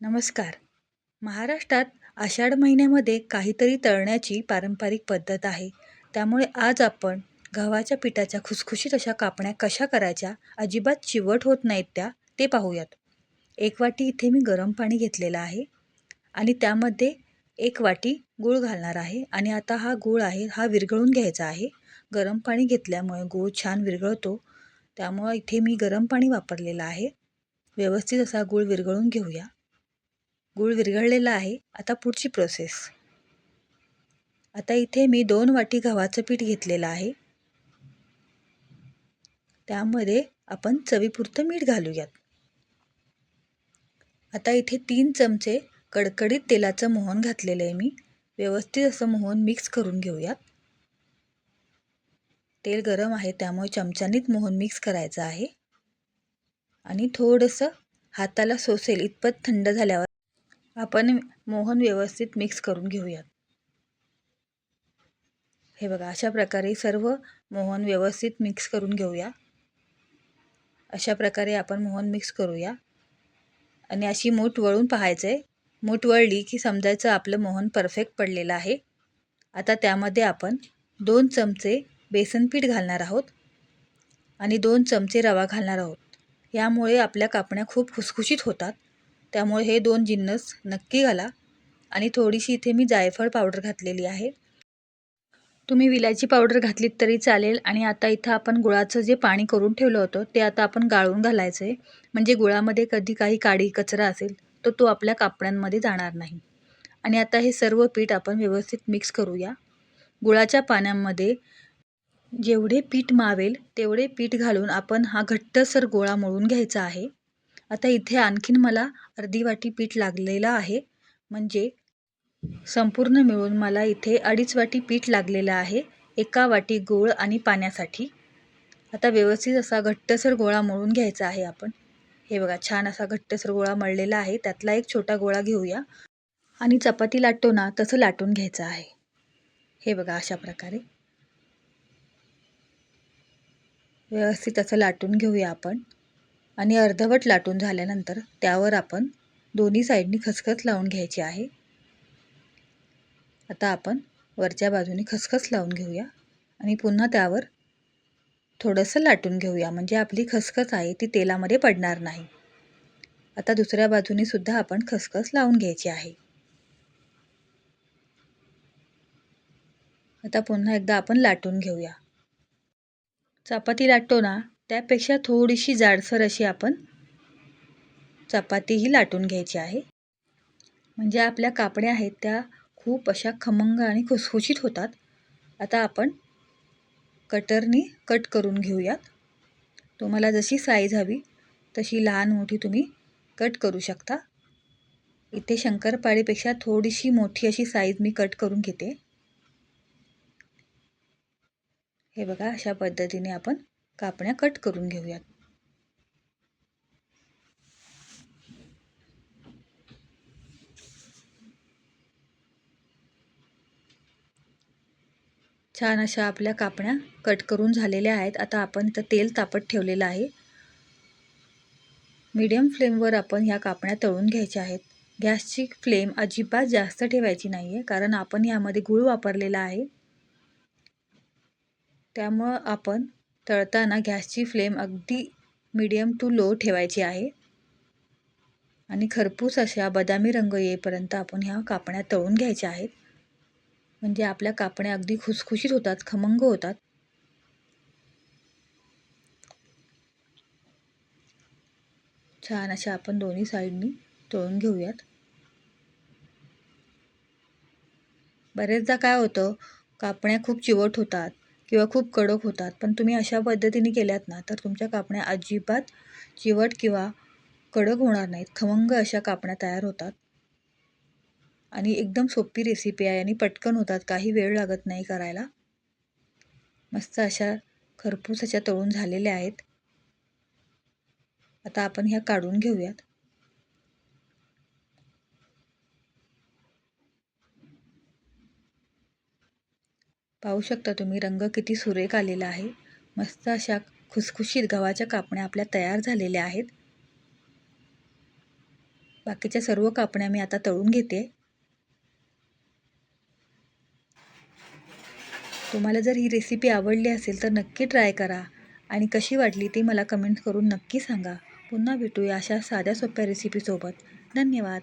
नमस्कार. महाराष्ट्रात आषाढ महिन्यामध्ये काहीतरी तळण्याची पारंपरिक पद्धत आहे. त्यामुळे आज आपण गव्हाच्या पिठाच्या खुसखुशीत अशा कापण्या कशा करायच्या अजिबात चिवट होत नाहीत त्या ते पाहूयात. एक वाटी इथे मी गरम पाणी घेतलेलं आहे आणि त्यामध्ये एक वाटी गूळ घालणार आहे आणि आता हा गूळ आहे हा विरघळून घ्यायचा आहे. गरम पाणी घेतल्यामुळे गूळ छान विरघळतो. त्यामुळं इथे मी गरम पाणी वापरलेलं आहे. व्यवस्थित असा गूळ विरघळून घेऊया. गूळ विरघळलेला आहे. आता पुढची प्रोसेस आता इथे मी दोन वाटी गव्हाचं पीठ घेतलेलं आहे. त्यामध्ये आपण चवीपुरतं मीठ घालूयात. आता इथे तीन चमचे कडकडीत तेलाचं मोहन घातलेलं आहे मी. व्यवस्थित असं मोहन मिक्स करून घेऊयात. तेल गरम आहे त्यामुळे चमच्यानीच मोहन मिक्स करायचं आहे. आणि थोडंसं हाताला सोसेल इतपत थंड झाल्यावर आपण मोहन व्यवस्थित मिक्स करून घेऊयात. हे बघा अशा प्रकारे सर्व मोहन व्यवस्थित मिक्स करून घेऊया. अशा प्रकारे आपण मोहन मिक्स करूया. आणि अशी मूठ वळून पाहायचं आहे मूठ वळली की समजायचं आपलं मोहन परफेक्ट पडलेलं आहे. आता त्यामध्ये आपण दोन चमचे बेसन पीठ घालणार आहोत आणि दोन चमचे रवा घालणार आहोत. यामुळे आपल्या कापण्या खूप खुसखुशीत होतात. त्यामुळे हे दोन जिन्नस नक्की घाला. आणि थोडीशी इथे मी जायफळ पावडर घातलेली आहे. तुम्ही विलायची पावडर घातलीत तरी चालेल. आणि आता इथं आपण गुळाचं जे पाणी करून ठेवलं होतं ते आता आपण गाळून घालायचं आहे म्हणजे गुळामध्ये कधी काही काडी कचरा असेल तर तो आपल्या कापड्यांमध्ये जाणार नाही. आणि आता हे सर्व पीठ आपण व्यवस्थित मिक्स करूया. गुळाच्या पाण्यामध्ये जेवढे पीठ मावेल तेवढे पीठ घालून आपण हा घट्टसर गोळा मळून घ्यायचा आहे. आता इथे आणखीन मला अर्धी वाटी पीठ लागलेलं आहे. म्हणजे संपूर्ण मिळून मला इथे अडीच वाटी पीठ लागलेलं आहे. एका वाटी गोळ आणि पाण्यासाठी. आता व्यवस्थित असा घट्टसर गोळा मळून घ्यायचा आहे आपण. हे बघा छान असा घट्टसर गोळा मळलेला आहे. त्यातला एक छोटा गोळा घेऊया. आणि चपाती लाटतो ना तसं लाटून घ्यायचं आहे. हे बघा अशा प्रकारे. व्यवस्थित असं लाटून घेऊया आपण. आणि अर्धवट लाटून झाल्यानंतर त्यावर आपण दोन्ही साईडनी खसखस लावून घ्यायची आहे. आता आपण वरच्या बाजूने खसखस लावून घेऊया आणि पुन्हा त्यावर थोडंसं लाटून घेऊया. म्हणजे आपली खसखस आहे ती तेलामध्ये पडणार नाही. आता दुसऱ्या बाजूने सुद्धा आपण खसखस लावून घ्यायची आहे. आता पुन्हा एकदा आपण लाटून घेऊया. चपाती लाटतो ना? त्यापेक्षा थोडीशी जाडसर अशी आपण चपातीही लाटून घ्यायची आहे. म्हणजे आपल्या कापड्या आहेत त्या खूप अशा खमंग आणि खुसखुशीत होतात. आता आपण कटरनी कट करून घेऊयात. तुम्हाला जशी साईज हवी तशी लहान मोठी तुम्ही कट करू शकता. इथे शंकरपाळीपेक्षा थोडीशी मोठी अशी साईज मी कट करून घेते. हे बघा अशा पद्धतीने आपण कापण्या कट करून घेऊयात. छान अशा आपल्या कापण्या कट करून झालेल्या आहेत. आता आपण इथं तेल तापत ठेवलेलं आहे. मीडियम फ्लेमवर आपण ह्या कापण्या तळून घ्यायच्या आहेत. गॅसची फ्लेम अजिबात जास्त ठेवायची नाही आहे कारण आपण यामध्ये गूळ वापरलेला आहे. त्यामुळं आपण तळताना गॅसची फ्लेम अगदी मीडियम टू लो ठेवायची आहे. आणि खरपूस अशा बदामी रंग येईपर्यंत आपण ह्या कापण्या तळून घ्यायच्या आहेत. म्हणजे आपल्या कापण्या अगदी खुसखुशीत होतात खमंग होतात. छान अशा आपण दोन्ही साईडनी तळून घेऊयात. बरेचदा काय होतं कापण्या खूप चिवट होतात. किंवा खूप कडक होतात. पण तुम्ही अशा पद्धतीने केल्यात ना तर तुमच्या कापण्या अजिबात चिवट किंवा कडक होणार नाहीत. खमंग अशा कापण्या तयार होतात. आणि एकदम सोपी रेसिपी आहे आणि पटकन होतात. काही वेळ लागत नाही करायला. मस्त अशा खरपूस अशा तळून झालेल्या आहेत. आता आपण ह्या काढून घेऊयात. पाहू शकता तुम्ही रंग किती सुरेख आलेला आहे. मस्त अशा खुसखुशीत गव्हाच्या कापण्या आपल्या तयार झालेल्या आहेत. बाकीच्या सर्व कापण्या मी आता तळून घेते. तुम्हाला जर ही रेसिपी आवडली असेल तर नक्की ट्राय करा आणि कशी वाटली ती मला कमेंट करून नक्की सांगा. पुन्हा भेटूया अशा साध्या सोप्या रेसिपीसोबत धन्यवाद.